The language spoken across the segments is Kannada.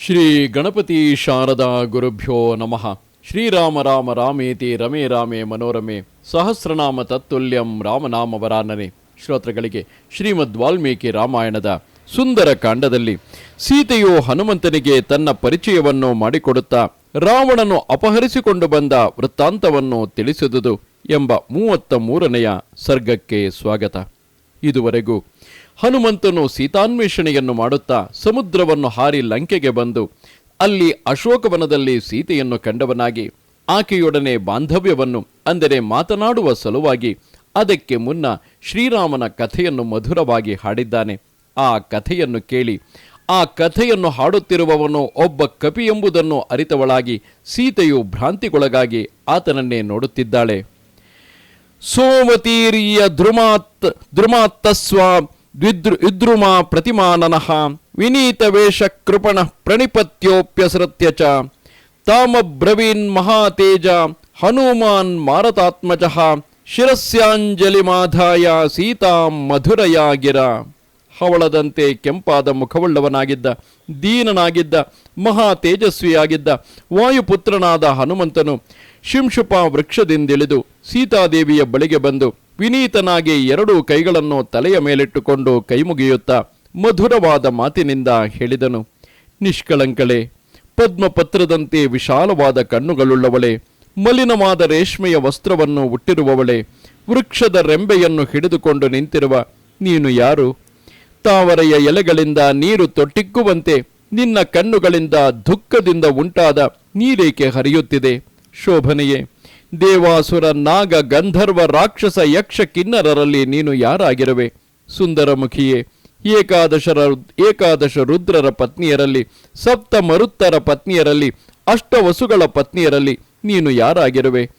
ಶ್ರೀ ಗಣಪತಿ ಶಾರದಾ ಗುರುಭ್ಯೋ ನಮಃ. ಶ್ರೀರಾಮ ರಾಮ ರಾಮೇತಿ ರಮೇ ರಾಮೇ ಮನೋರಮೆ ಸಹಸ್ರನಾಮ ತತ್ತುಲ್ಯಂ ರಾಮನಾಮ ವರಾನನೆ. ಶ್ರೋತೃಗಳಿಗೆ ಶ್ರೀಮದ್ ವಾಲ್ಮೀಕಿ ರಾಮಾಯಣದ ಸುಂದರ ಕಾಂಡದಲ್ಲಿ ಸೀತೆಯು ಹನುಮಂತನಿಗೆ ತನ್ನ ಪರಿಚಯವನ್ನು ಮಾಡಿಕೊಡುತ್ತಾ ರಾವಣನು ಅಪಹರಿಸಿಕೊಂಡು ಬಂದ ವೃತ್ತಾಂತವನ್ನು ತಿಳಿಸಿದುದು ಎಂಬ ಮೂವತ್ತ ಮೂರನೆಯ ಸರ್ಗಕ್ಕೆ ಸ್ವಾಗತ. ಇದುವರೆಗೂ ಹನುಮಂತನು ಸೀತಾನ್ವೇಷಣೆಯನ್ನು ಮಾಡುತ್ತಾ ಸಮುದ್ರವನ್ನು ಹಾರಿ ಲಂಕೆಗೆ ಬಂದು, ಅಲ್ಲಿ ಅಶೋಕವನದಲ್ಲಿ ಸೀತೆಯನ್ನು ಕಂಡವನಾಗಿ, ಆಕೆಯೊಡನೆ ಬಾಂಧವ್ಯವನ್ನು, ಅಂದರೆ ಮಾತನಾಡುವ ಸಲುವಾಗಿ, ಅದಕ್ಕೆ ಮುನ್ನ ಶ್ರೀರಾಮನ ಕಥೆಯನ್ನು ಮಧುರವಾಗಿ ಹಾಡಿದ್ದಾನೆ. ಆ ಕಥೆಯನ್ನು ಕೇಳಿ, ಆ ಕಥೆಯನ್ನು ಹಾಡುತ್ತಿರುವವನು ಒಬ್ಬ ಕಪಿ ಎಂಬುದನ್ನು ಅರಿತವಳಾಗಿ ಸೀತೆಯು ಭ್ರಾಂತಿಗೊಳಗಾಗಿ ಆತನನ್ನೇ ನೋಡುತ್ತಿದ್ದಾಳೆ. ಸೋಮತೀರಿಯ ಧ್ರುಮಾತ್ ಧ್ರುಮಾತ್ತಸ್ವ ದ್ವಿದೃ ವಿದ್ರುಮ ಪ್ರತಿಮಾನನಃ ವಿನೀತ ವೇಷ ಕೃಪಣ ಪ್ರಣಿಪತ್ಯೋಪ್ಯಸೃತ್ಯ ಚ ತಾಮಬ್ರವೀನ್ ಮಹಾತೇಜ ಹನುಮಾನ್ ಮಾರತಾತ್ಮಜ ಶಿರಸ್ಯಾಂಜಲಿ ಮಾಧಾಯ ಮಧುರಯ ಗಿರ ಹವಳದಂತೆ ಕೆಂಪಾದ ಮುಖವುಳ್ಳವನಾಗಿದ್ದ, ದೀನನಾಗಿದ್ದ ಮಹಾ ತೇಜಸ್ವಿಯಾಗಿದ್ದ ವಾಯುಪುತ್ರನಾದ ಹನುಮಂತನು ಶಿಂಶುಪ ವೃಕ್ಷದಿಂದಿಳಿದು ಸೀತಾದೇವಿಯ ಬಳಿಗೆ ಬಂದು ವಿನೀತನಾಗಿ ಎರಡೂ ಕೈಗಳನ್ನು ತಲೆಯ ಮೇಲಿಟ್ಟುಕೊಂಡು ಕೈಮುಗಿಯುತ್ತಾ ಮಧುರವಾದ ಮಾತಿನಿಂದ ಹೇಳಿದನು, ನಿಷ್ಕಳಂಕಳೆ, ಪದ್ಮಪತ್ರದಂತೆ ವಿಶಾಲವಾದ ಕಣ್ಣುಗಳುಳ್ಳವಳೆ, ಮಲಿನವಾದ ರೇಷ್ಮೆಯ ವಸ್ತ್ರವನ್ನು ಉಟ್ಟಿರುವವಳೆ, ವೃಕ್ಷದ ರೆಂಬೆಯನ್ನು ಹಿಡಿದುಕೊಂಡು ನಿಂತಿರುವ ನೀನು ಯಾರು? ತಾವರೆಯ ಎಲೆಗಳಿಂದ ನೀರು ತೊಟ್ಟಿಕ್ಕುವಂತೆ ನಿನ್ನ ಕಣ್ಣುಗಳಿಂದ ದುಃಖದಿಂದ ಉಂಟಾದ ನೀರೇಕೆ ಹರಿಯುತ್ತಿದೆ? ಶೋಭನೆಯೇ. ದೇವಾಸುರ ನಾಗ ಗಂಧರ್ವ ರಾಕ್ಷಸ ಯಕ್ಷ ಕಿನ್ನರರಲ್ಲಿ ನೀನು ಯಾರಾಗಿರುವೆ? ಸುಂದರಮುಖಿಯೇ, ಏಕಾದಶರ ಏಕಾದಶ ರುದ್ರರ ಪತ್ನಿಯರಲ್ಲಿ, ಸಪ್ತ ಮರುತ್ತರ ಪತ್ನಿಯರಲ್ಲಿ, ಅಷ್ಟವಸುಗಳ ಪತ್ನಿಯರಲ್ಲಿ ನೀನು ಯಾರಾಗಿರುವೆ?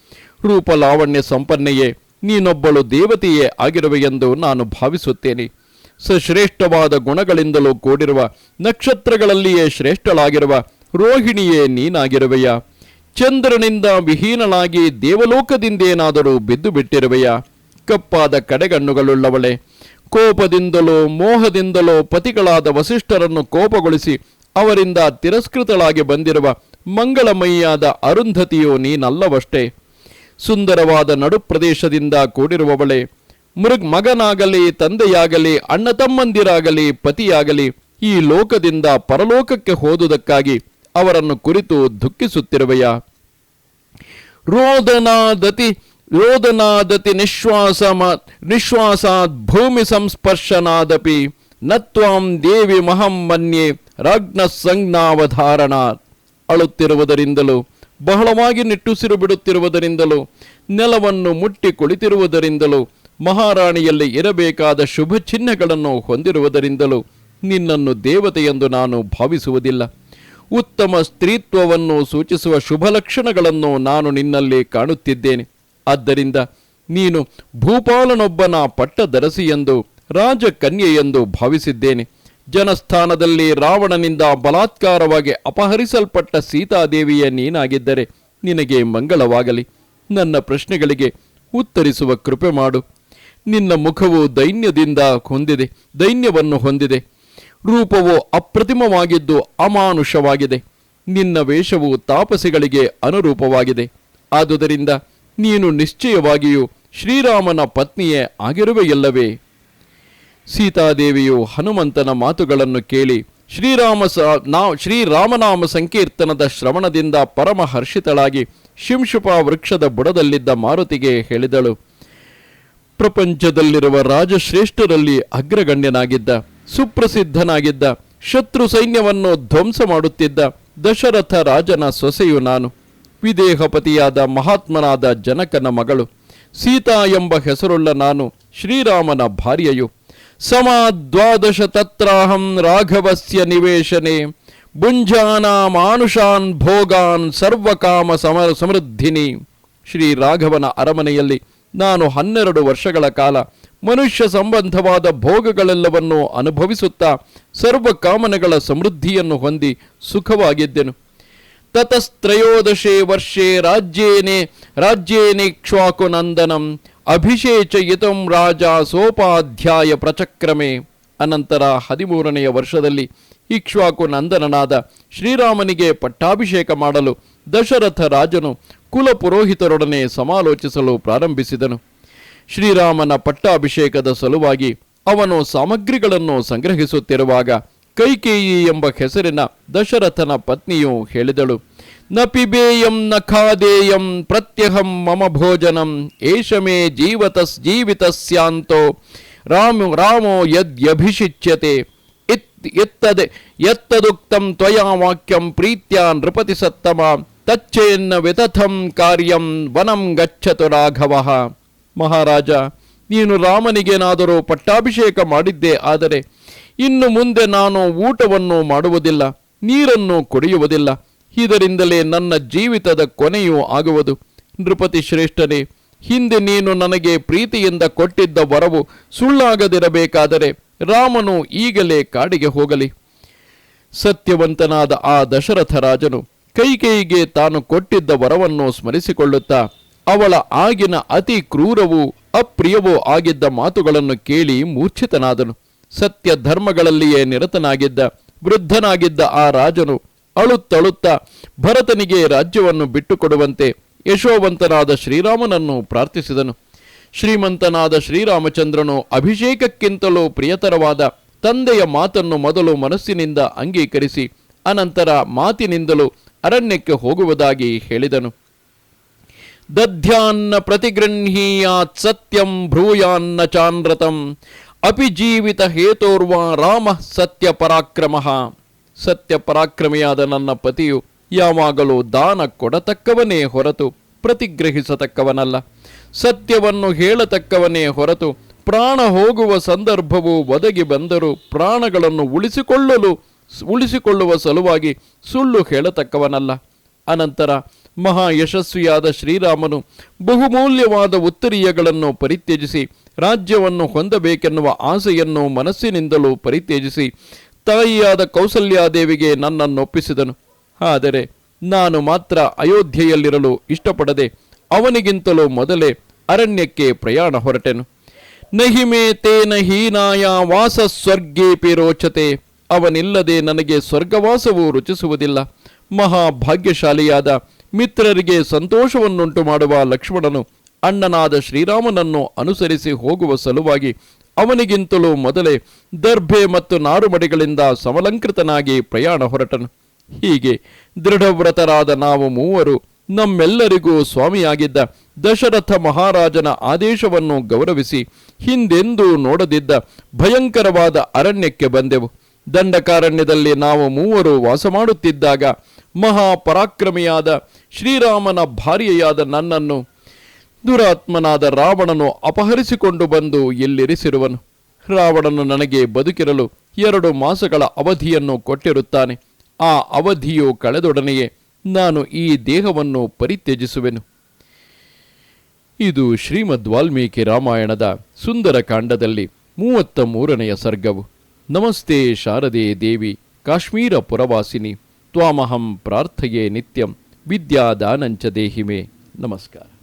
ರೂಪಲಾವಣ್ಯ ಸಂಪನ್ನೆಯೇ, ನೀನೊಬ್ಬಳು ದೇವತೆಯೇ ಆಗಿರುವೆ ಎಂದು ನಾನು ಭಾವಿಸುತ್ತೇನೆ. ಸಶ್ರೇಷ್ಠವಾದ ಗುಣಗಳಿಂದಲೂ ಕೂಡಿರುವ ನಕ್ಷತ್ರಗಳಲ್ಲಿಯೇ ಶ್ರೇಷ್ಠಳಾಗಿರುವ ರೋಹಿಣಿಯೇ ನೀನಾಗಿರುವೆಯಾ? ಚಂದ್ರನಿಂದ ವಿಹೀನಳಾಗಿ ದೇವಲೋಕದಿಂದೇನಾದರೂ ಬಿದ್ದು ಬಿಟ್ಟಿರುವೆಯಾ? ಕಪ್ಪಾದ ಕಡೆಗಣ್ಣುಗಳುಳ್ಳವಳೆ. ಕೋಪದಿಂದಲೋ, ಮೋಹದಿಂದಲೋ ಪತಿಗಳಾದ ವಸಿಷ್ಠರನ್ನು ಕೋಪಗೊಳಿಸಿ ಅವರಿಂದ ತಿರಸ್ಕೃತಳಾಗಿ ಬಂದಿರುವ ಮಂಗಳಮಯಿಯಾದ ಅರುಂಧತಿಯು ನೀನಲ್ಲವಷ್ಟೇ. ಸುಂದರವಾದ ನಡುಪ್ರದೇಶದಿಂದ ಕೂಡಿರುವವಳೆ. ಮೃಗ್ ಮಗನಾಗಲಿ, ತಂದೆಯಾಗಲಿ, ಅಣ್ಣ ತಮ್ಮಂದಿರಾಗಲಿ, ಪತಿಯಾಗಲಿ, ಈ ಲೋಕದಿಂದ ಪರಲೋಕಕ್ಕೆ ಹೋದುದಕ್ಕಾಗಿ ಅವರನ್ನು ಕುರಿತು ದುಃಖಿಸುತ್ತಿರುವೆಯಾ? ರೋದನಾದತಿ ರೋದನಾದತಿ ನಿಶ್ವಾಸ ನಿಶ್ವಾಸಾತ್ ಭೂಮಿ ಸಂಸ್ಪರ್ಶನಾದಪಿ ನತ್ವಾಂ ದೇವಿ ಮಹಂ ಮನ್ಯೆ ರಾಜ್ಞ ಅಳುತ್ತಿರುವುದರಿಂದಲೂ, ಬಹಳವಾಗಿ ನಿಟ್ಟುಸಿರು ಬಿಡುತ್ತಿರುವುದರಿಂದಲೂ, ನೆಲವನ್ನು ಮುಟ್ಟಿ ಕುಳಿತಿರುವುದರಿಂದಲೂ, ಮಹಾರಾಣಿಯಲ್ಲಿ ಇರಬೇಕಾದ ಶುಭ ಚಿಹ್ನೆಗಳನ್ನು ಹೊಂದಿರುವುದರಿಂದಲೂ, ನಿನ್ನನ್ನು ದೇವತೆಯೆಂದು ನಾನು ಭಾವಿಸುವುದಿಲ್ಲ. ಉತ್ತಮ ಸ್ತ್ರೀತ್ವವನ್ನು ಸೂಚಿಸುವ ಶುಭ ಲಕ್ಷಣಗಳನ್ನು ನಾನು ನಿನ್ನಲ್ಲಿ ಕಾಣುತ್ತಿದ್ದೇನೆ. ಆದ್ದರಿಂದ ನೀನು ಭೂಪಾಲನೊಬ್ಬನ ಪಟ್ಟದರಸಿ ಎಂದು, ರಾಜಕನ್ಯೆ ಎಂದು ಭಾವಿಸಿದ್ದೇನೆ. ಜನಸ್ಥಾನದಲ್ಲಿ ರಾವಣನಿಂದ ಬಲಾತ್ಕಾರವಾಗಿ ಅಪಹರಿಸಲ್ಪಟ್ಟ ಸೀತಾದೇವಿಯ ನೀನಾಗಿದ್ದರೆ ನಿನಗೆ ಮಂಗಳವಾಗಲಿ. ನನ್ನ ಪ್ರಶ್ನೆಗಳಿಗೆ ಉತ್ತರಿಸುವ ಕೃಪೆ ಮಾಡು. ನಿನ್ನ ಮುಖವು ದೈನ್ಯದಿಂದ ಹೊಂದಿದೆ, ದೈನ್ಯವನ್ನು ಹೊಂದಿದೆ. ರೂಪವು ಅಪ್ರತಿಮವಾಗಿದ್ದು ಅಮಾನುಷವಾಗಿದೆ. ನಿನ್ನ ವೇಷವು ತಾಪಸಿಗಳಿಗೆ ಅನುರೂಪವಾಗಿದೆ. ಆದುದರಿಂದ ನೀನು ನಿಶ್ಚಯವಾಗಿಯೂ ಶ್ರೀರಾಮನ ಪತ್ನಿಯೇ ಆಗಿರುವೆಯಲ್ಲವೇ? ಸೀತಾದೇವಿಯು ಹನುಮಂತನ ಮಾತುಗಳನ್ನು ಕೇಳಿ ಶ್ರೀರಾಮ ನಾ, ಶ್ರೀರಾಮನಾಮ ಸಂಕೀರ್ತನದ ಶ್ರವಣದಿಂದ ಪರಮ ಹರ್ಷಿತಳಾಗಿ ಶಿಂಶುಪ ವೃಕ್ಷದ ಬುಡದಲ್ಲಿದ್ದ ಮಾರುತಿಗೆ ಹೇಳಿದಳು. ಪ್ರಪಂಚದಲ್ಲಿರುವ ರಾಜಶ್ರೇಷ್ಠರಲ್ಲಿ ಅಗ್ರಗಣ್ಯನಾಗಿದ್ದ ಸುಪ್ರಸಿದ್ಧನಾಗಿದ್ದ, ಶತ್ರು ಸೈನ್ಯವನ್ನು ಧ್ವಂಸ ಮಾಡುತ್ತಿದ್ದ ದಶರಥ ರಾಜನ ಸೊಸೆಯು ನಾನು. ವಿದೇಹಪತಿಯಾದ ಮಹಾತ್ಮನಾದ ಜನಕನ ಮಗಳು. ಸೀತಾ ಎಂಬ ಹೆಸರುಳ್ಳ ನಾನು ಶ್ರೀರಾಮನ ಭಾರ್ಯೆಯು. ಸಮಾದ್ವಾದಶ ತತ್ರಾಹಂ ರಾಘವಸ್ಯ ನಿವೇಶನೆ. ಭುಂಜಾನ ಮಾನುಷಾನ್ ಭೋಗಾನ್ ಸರ್ವಕಾಮ ಸಮ ಸಮೃದ್ಧಿನಿ. ಶ್ರೀ ರಾಘವನ ಅರಮನೆಯಲ್ಲಿ ನಾನು ಹನ್ನೆರಡು ವರ್ಷಗಳ ಕಾಲ ಮನುಷ್ಯ ಸಂಬಂಧವಾದ ಭೋಗಗಳೆಲ್ಲವನ್ನೂ ಅನುಭವಿಸುತ್ತಾ ಸರ್ವ ಕಾಮನೆಗಳ ಸಮೃದ್ಧಿಯನ್ನು ಹೊಂದಿ ಸುಖವಾಗಿದ್ದೆನು. ತತಸ್ತ್ರಯೋದಶೇ ವರ್ಷೇ ರಾಜ್ಯೇನೆ ರಾಜ್ಯೇನೇಕ್ಷ್ವಾಕು ನಂದನಂ, ಅಭಿಷೇಚಯಿತಂ ರಾಜ ಸೋಪಾಧ್ಯಾಯ ಪ್ರಚಕ್ರಮೆ. ಅನಂತರ ಹದಿಮೂರನೆಯ ವರ್ಷದಲ್ಲಿ ಇಕ್ಷ್ವಾಕು ನಂದನನಾದ ಶ್ರೀರಾಮನಿಗೆ ಪಟ್ಟಾಭಿಷೇಕ ಮಾಡಲು ದಶರಥ ರಾಜನು ಕುಲಪುರೋಹಿತರೊಡನೆ ಸಮಾಲೋಚಿಸಲು ಪ್ರಾರಂಭಿಸಿದನು. ಶ್ರೀರಾಮನ ಪಟ್ಟಾಭಿಷೇಕದ ಸಲುವಾಗಿ ಅವನು ಸಾಮಗ್ರಿಗಳನ್ನು ಸಂಗ್ರಹಿಸುತ್ತಿರುವಾಗ ಕೈಕೇಯಿ ಎಂಬ ಹೆಸರಿನ ದಶರಥನ ಪತ್ನಿಯು ಹೇಳಿದಳು ನ ಪಿಬೇಯಂ ನ ಖಾದೇಯಂ ಪ್ರತ್ಯಹಂ ಮಮ ಭೋಜನಂ ಏಷ ಮೇ ಜೀವತಸ್ ಜೀವಿತಸ್ಯಾಂತೋ ರಾಮ ರಾಮೋ ಯದ್ಯಭಿಷಿಚ್ಯತೆ. ಎತ್ತದೆ ಎತ್ತದುಕ್ತಂ ತ್ವಯಾ ವಾಕ್ಯಂ ಪ್ರೀತ್ಯ ನೃಪತಿ ಸತ್ತಮ ತಚ್ಚೇನ್ನ ವಿತಥಂ ಕಾರ್ಯಂ ವನಂ ಗಚ್ಚತು ರಾಘವಃ. ಮಹಾರಾಜ, ನೀನು ರಾಮನಿಗೇನಾದರೂ ಪಟ್ಟಾಭಿಷೇಕ ಮಾಡಿದ್ದೇ ಆದರೆ ಇನ್ನು ಮುಂದೆ ನಾನು ಊಟವನ್ನು ಮಾಡುವುದಿಲ್ಲ, ನೀರನ್ನು ಕುಡಿಯುವುದಿಲ್ಲ. ಇದರಿಂದಲೇ ನನ್ನ ಜೀವಿತದ ಕೊನೆಯೂ ಆಗುವುದು. ನೃಪತಿ ಶ್ರೇಷ್ಠನೇ, ಹಿಂದೆ ನೀನು ನನಗೆ ಪ್ರೀತಿಯಿಂದ ಕೊಟ್ಟಿದ್ದ ವರವು ಸುಳ್ಳಾಗದಿರಬೇಕಾದರೆ ರಾಮನು ಈಗಲೇ ಕಾಡಿಗೆ ಹೋಗಲಿ. ಸತ್ಯವಂತನಾದ ಆ ದಶರಥ ರಾಜನು ಕೈಕೇಯಿಗೆ ತಾನು ಕೊಟ್ಟಿದ್ದ ವರವನ್ನು ಸ್ಮರಿಸಿಕೊಳ್ಳುತ್ತಾ ಅವಳ ಆಗಿನ ಅತಿ ಕ್ರೂರವೂ ಅಪ್ರಿಯವೂ ಆಗಿದ್ದ ಮಾತುಗಳನ್ನು ಕೇಳಿ ಮೂರ್ಛಿತನಾದನು. ಸತ್ಯ ಧರ್ಮಗಳಲ್ಲಿಯೇ ನಿರತನಾಗಿದ್ದ, ವೃದ್ಧನಾಗಿದ್ದ ಆ ರಾಜನು ಅಳುತ್ತಳುತ್ತ ಭರತನಿಗೆ ರಾಜ್ಯವನ್ನು ಬಿಟ್ಟುಕೊಡುವಂತೆ ಯಶೋವಂತನಾದ ಶ್ರೀರಾಮನನ್ನು ಪ್ರಾರ್ಥಿಸಿದನು. ಶ್ರೀಮಂತನಾದ ಶ್ರೀರಾಮಚಂದ್ರನು ಅಭಿಷೇಕಕ್ಕಿಂತಲೂ ಪ್ರಿಯತರವಾದ ತಂದೆಯ ಮಾತನ್ನು ಮೊದಲು ಮನಸ್ಸಿನಿಂದ ಅಂಗೀಕರಿಸಿ, ಅನಂತರ ಮಾತಿನಿಂದಲೂ ಅರಣ್ಯಕ್ಕೆ ಹೋಗುವುದಾಗಿ ಹೇಳಿದನು. ದಧ್ಯಾನ್ನ ಪ್ರತಿಗೃಹೀಯಾತ್ ಸತ್ಯಂ ಭ್ರೂಯಾನ್ನ ಚಾನ್ರತಂ ಅಪಿ ಜೀವಿತ ಹೇತೋರ್ವ ರಾಮ ಸತ್ಯ ಪರಾಕ್ರಮ. ಸತ್ಯ ಪರಾಕ್ರಮಿಯಾದ ನನ್ನ ಪತಿಯು ಯಾವಾಗಲೂ ದಾನ ಕೊಡತಕ್ಕವನೇ ಹೊರತು ಪ್ರತಿಗ್ರಹಿಸತಕ್ಕವನಲ್ಲ. ಸತ್ಯವನ್ನು ಹೇಳತಕ್ಕವನೇ ಹೊರತು ಪ್ರಾಣ ಹೋಗುವ ಸಂದರ್ಭವು ಒದಗಿ ಬಂದರೂ ಪ್ರಾಣಗಳನ್ನು ಉಳಿಸಿಕೊಳ್ಳಲು, ಉಳಿಸಿಕೊಳ್ಳುವ ಸಲುವಾಗಿ ಸುಳ್ಳು ಹೇಳತಕ್ಕವನಲ್ಲ. ಅನಂತರ ಮಹಾ ಯಶಸ್ವಿಯಾದ ಶ್ರೀರಾಮನು ಬಹುಮೂಲ್ಯವಾದ ಉತ್ತರೀಯಗಳನ್ನು ಪರಿತ್ಯಜಿಸಿ ರಾಜ್ಯವನ್ನು ಹೊಂದಬೇಕೆನ್ನುವ ಆಸೆಯನ್ನು ಮನಸ್ಸಿನಿಂದಲೂ ಪರಿತ್ಯಜಿಸಿ ತಾಯಿಯಾದ ಕೌಸಲ್ಯಾದೇವಿಗೆ ನನ್ನನ್ನೊಪ್ಪಿಸಿದನು. ಆದರೆ ನಾನು ಮಾತ್ರ ಅಯೋಧ್ಯೆಯಲ್ಲಿರಲು ಇಷ್ಟಪಡದೆ ಅವನಿಗಿಂತಲೂ ಮೊದಲೇ ಅರಣ್ಯಕ್ಕೆ ಪ್ರಯಾಣ ಹೊರಟೆನು. ನಹಿಮೇ ತೇನ ಹೀನಾಯ ವಾಸ ಸ್ವರ್ಗೇಪಿ ರೋಚತೆ, ಅವನಿಲ್ಲದೆ ನನಗೆ ಸ್ವರ್ಗವಾಸವೂ ರುಚಿಸುವುದಿಲ್ಲ. ಮಹಾಭಾಗ್ಯಶಾಲಿಯಾದ ಮಿತ್ರರಿಗೆ ಸಂತೋಷವನ್ನುಂಟು ಮಾಡುವ ಲಕ್ಷ್ಮಣನು ಅಣ್ಣನಾದ ಶ್ರೀರಾಮನನ್ನು ಅನುಸರಿಸಿ ಹೋಗುವ ಸಲುವಾಗಿ ಅವನಿಗಿಂತಲೂ ಮೊದಲೇ ದರ್ಭೆ ಮತ್ತು ನಾರುಮಡಿಗಳಿಂದ ಸಮಲಂಕೃತನಾಗಿ ಪ್ರಯಾಣ ಹೊರಟನು. ಹೀಗೆ ದೃಢವ್ರತರಾದ ನಾವು ಮೂವರು ನಮ್ಮೆಲ್ಲರಿಗೂ ಸ್ವಾಮಿಯಾಗಿದ್ದ ದಶರಥ ಮಹಾರಾಜನ ಆದೇಶವನ್ನು ಗೌರವಿಸಿ ಹಿಂದೆಂದೂ ನೋಡದಿದ್ದ ಭಯಂಕರವಾದ ಅರಣ್ಯಕ್ಕೆ ಬಂದೆವು. ದಂಡಕಾರಣ್ಯದಲ್ಲಿ ನಾವು ಮೂವರು ವಾಸ ಮಾಡುತ್ತಿದ್ದಾಗ ಮಹಾಪರಾಕ್ರಮಿಯಾದ ಶ್ರೀರಾಮನ ಭಾರ್ಯೆಯಾದ ನನ್ನನ್ನು ದುರಾತ್ಮನಾದ ರಾವಣನು ಅಪಹರಿಸಿಕೊಂಡು ಬಂದು ಇಲ್ಲಿರಿಸಿರುವನು ರಾವಣನು ನನಗೆ ಬದುಕಿರಲು ಎರಡು ಮಾಸಗಳ ಅವಧಿಯನ್ನು ಕೊಟ್ಟಿರುತ್ತಾನೆ. ಆ ಅವಧಿಯು ಕಳೆದೊಡನೆಯೇ ನಾನು ಈ ದೇಹವನ್ನು ಪರಿತ್ಯಜಿಸುವೆನು. ಇದು ಶ್ರೀಮದ್ ವಾಲ್ಮೀಕಿ ರಾಮಾಯಣದ ಸುಂದರ ಕಾಂಡದಲ್ಲಿ ಮೂವತ್ತ ಮೂರನೆಯ ಸರ್ಗವು. ನಮಸ್ತೆ ಶಾರದೆ ದೇವಿ, ಕಾಶ್ಮೀರ ಪುರವಾಸಿನಿ. त्वामहं प्रार्थये नित्यं च देहि मे। नमस्कार।